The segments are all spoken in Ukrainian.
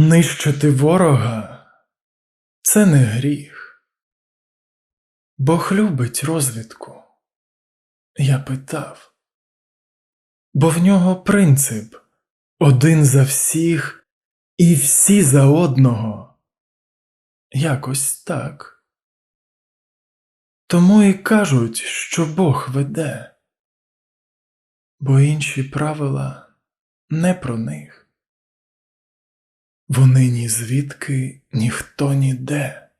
Нищити ворога це не гріх. Бог любить розвідку. Я питав. Бо в нього принцип один за всіх і всі за одного. Якось так. Тому і кажуть, що Бог веде, бо інші правила не про них. Вони ні звідки, ніхто ніде,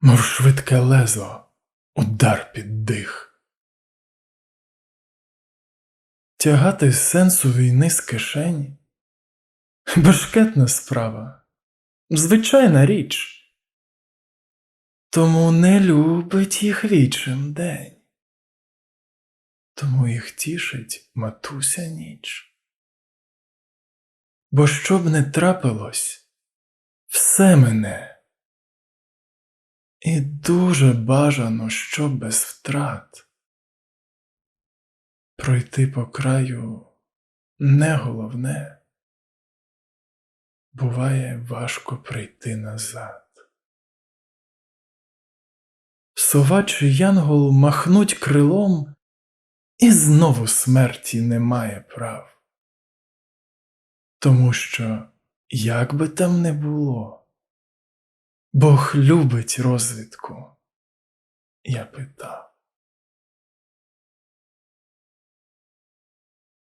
мов швидке лезо, удар під дих. Тягати сенсу війни з кишені бешкетна справа, звичайна річ. Тому не любить їх вічим день, тому їх тішить матуся ніч. Бо що б не трапилось, все мене. І дуже бажано, що без втрат. Пройти по краю не головне, буває важко прийти назад. Сова чи янгол махнуть крилом, і знову смерті немає прав. Тому що, як би там не було, Бог любить розвідку, я питав.